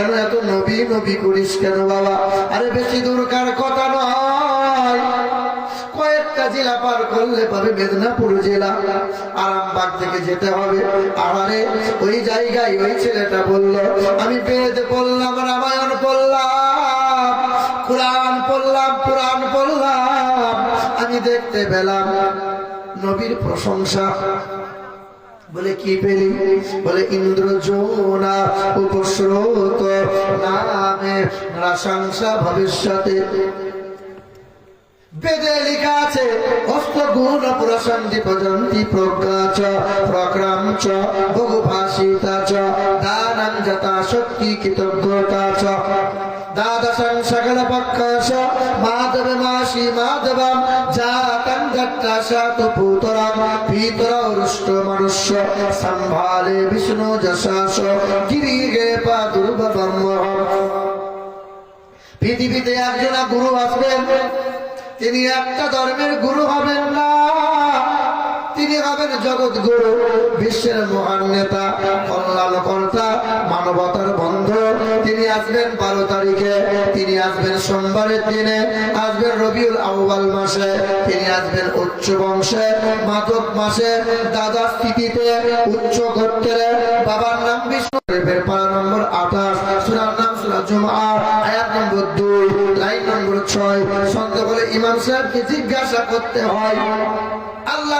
কেন এত নবী নবী করিস কেন বাবা? আরে বেশি দূরকার কথা নয়। কয়েকটা জেলা পার করলে মেদিনীপুর জেলা। আরামবাগ থেকে যেতে হবে। ওই জায়গায় ওই ছেলেটা আমি বেদ পড়লাম, রামায়ণ পড়লাম, কোরআন পড়লাম পুরাণ পড়লাম। আমি দেখতে পেলাম নবীর প্রশংসা। বলে কি পেলি? বলে ইন্দ্র যমুনা উপস্রোত নামে রাশাংসা ভবিষ্যতে। বেদে লেখা আছে অস্ত গুণ প্রশান্তি পজন্তি প্রজ্ঞা চ প্রক্রম চ, বহুভাষিতা চ, দানং যথা শক্তি কৃতজ্ঞতা চ। দ্বাদশং সকল পক্ষস মাধব মাসি মনুষ্য, সম্ভালে বিষ্ণু যশাস পৃথিবীতে একজন গুরু আসবেন, তিনি একটা ধর্মের গুরু হবেন না। তিনি হবেন জগৎ গুরু, বিশ্বের মহান নেতা কল্যাণ কর্তা, মানবতার বন্ধ। তিনি আসবেন বারো তারিখে, তিনি আসবেন সোমবারের দিনে, আসবেন রবিউল আউ্বাল মাসে, তিনি আসবেন উচ্চ বংশে, মাধব মাসে, দাদা স্থিতিতে, উচ্চ গোত্রে। বাবার নাম বিষ্ণু পারা নম্বর আঠাশ, সুরার নাম সুরা জুমা আয়াত নম্বর দুই, লাইন নম্বর ছয়। সন্দেহ বলে ইমাম সাহেবকে জিজ্ঞাসা করতে হয় আল্লাহর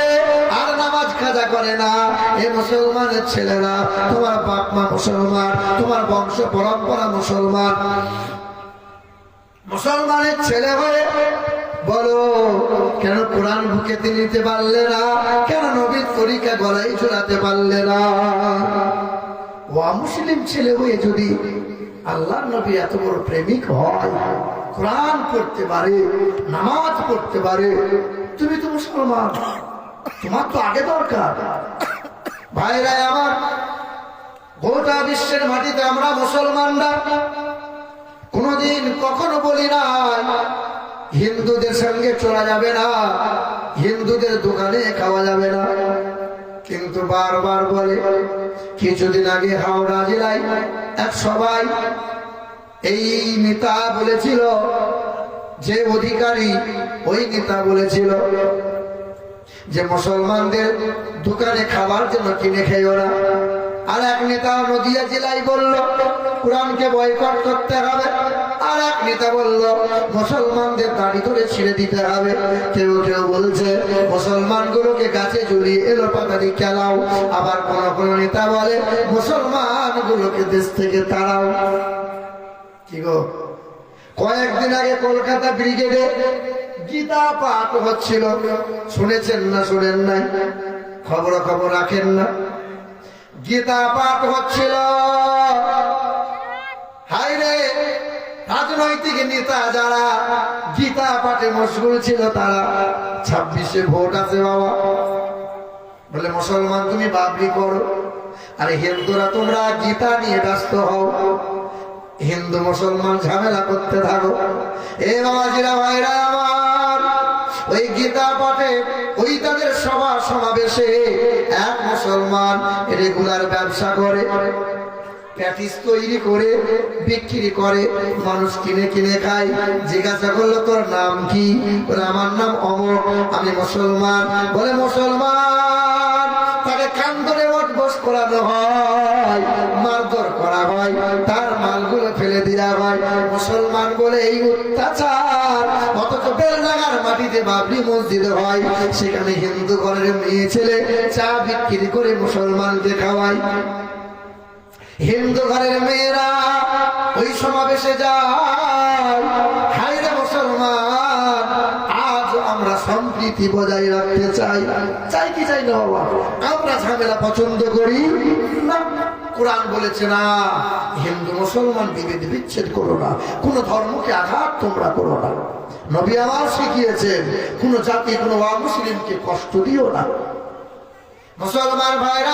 কাজা করে না। এ মুসলমানের ছেলেরা, তোমার বাপ মা মুসলমান, তোমার বংশ পরম্পরা মুসলমান। মুসলমানের ছেলে হয়ে বলো, কেন কোরআন বুকেতে নিতে পারলে না? কেন নবীর তরিকা গলায় ঝুলাতে পারলে না? ও মুসলিম ছেলে হয়ে যদি আল্লাহ নবী এত বড় প্রেমিক হয়, কোরআন পড়তে পারে, নামাজ পড়তে পারে, তুমি তো মুসলমান। তোমার তো আগে দরকার। ভাইরা, আমার গোটা বিশ্বের মাটিতে আমরা মুসলমানরা কোনদিন কখনো বলি না, হিন্দুদের সঙ্গে চলা যাবে না, হিন্দুদের দোকানে খাওয়া যাবে না। কিন্তু বারবার বলে, কিছুদিন আগে হাওড়া জেলায় এক সবাই এই নেতা বলেছিল, যে অধিকারী ওই নেতা বলেছিল যে মুসলমানদের দোকানে খাবার জন্য কিনে খেয়েও না। আর এক নেতা নদিয়া জেলায় বলল, কোরআনকে বয়কট করতে হবে। আর এক নেতা বলল, মুসলমানদের দাড়ি ধরে ছিঁড়ে দিতে হবে। কেউ কেউ বলছে, মুসলমানগুলোকে গাছে ঝুলিয়ে এলো পাতারি খেলাও। আবার কোন কোন নেতা বলে, মুসলমানগুলোকে দেশ থেকে তাড়াও। কি গো? কয়েকদিন আগে কলকাতা ব্রিগেডে গীতা পাঠ হচ্ছিল। শুনেছেন না, শুনেন নাই? খবর খবর রাখেন না। গীতা পাঠ হচ্ছিল। রাজনৈতিক নেতা যারা গীতা পাঠে মশগুল ছিল, তারা ছাব্বিশে ভোট আছে বাবা। বলে, মুসলমান তুমি বাবরি করো। আরে হিন্দুরা তোমরা গীতা নিয়ে ব্যস্ত হও। হিন্দু মুসলমান ঝামেলা করতে থাকো। এ বাবাজিরা ভাইরা আমার, ওই গীতা পাঠে, ওই তাদের সভা সমাবেশে এক মুসলমান রেগুলার ব্যবসা করে, প্যাটিস তৈরি করে, বিক্রি করে, মানুষ কিনে কিনে খায়, জিজ্ঞাসা করল, তোর নাম কি? আমার নাম অমর, আমি মুসলমান। বলে, মুসলমান তাকে কান ধরে ওট বস করানো হয় মারধর করা হয় তার মালগুলো ফেলে দেওয়া হয় মুসলমান বলে এই অত্যাচার। অথচ বেলডাঙ্গার মাটিতে বাবরি মসজিদ হয়, সেখানে হিন্দু ঘরের মেয়ে ছেলে চা বিক্রি করে মুসলমানকে খাওয়ায়। হিন্দু ঘরের মেয়েরা ওই সমাবেশে যায়। হাইরে মুসলমান, আজ আমরা সম্প্রীতি বজায় রাখতে চাই। চাই কি চাই না আমরা ঝামেলা পছন্দ করি? না। কোরআন বলেছে না। হিন্দু, মুসলমান বিভেদ বিচ্ছেদ করো না। কোনো ধর্মকে আঘাত তোমরা করো না। নবী আমার শিখিয়েছেন, কোন জাতি, কোন মুসলিমকে কষ্ট দিও না। মুসলমান ভাইরা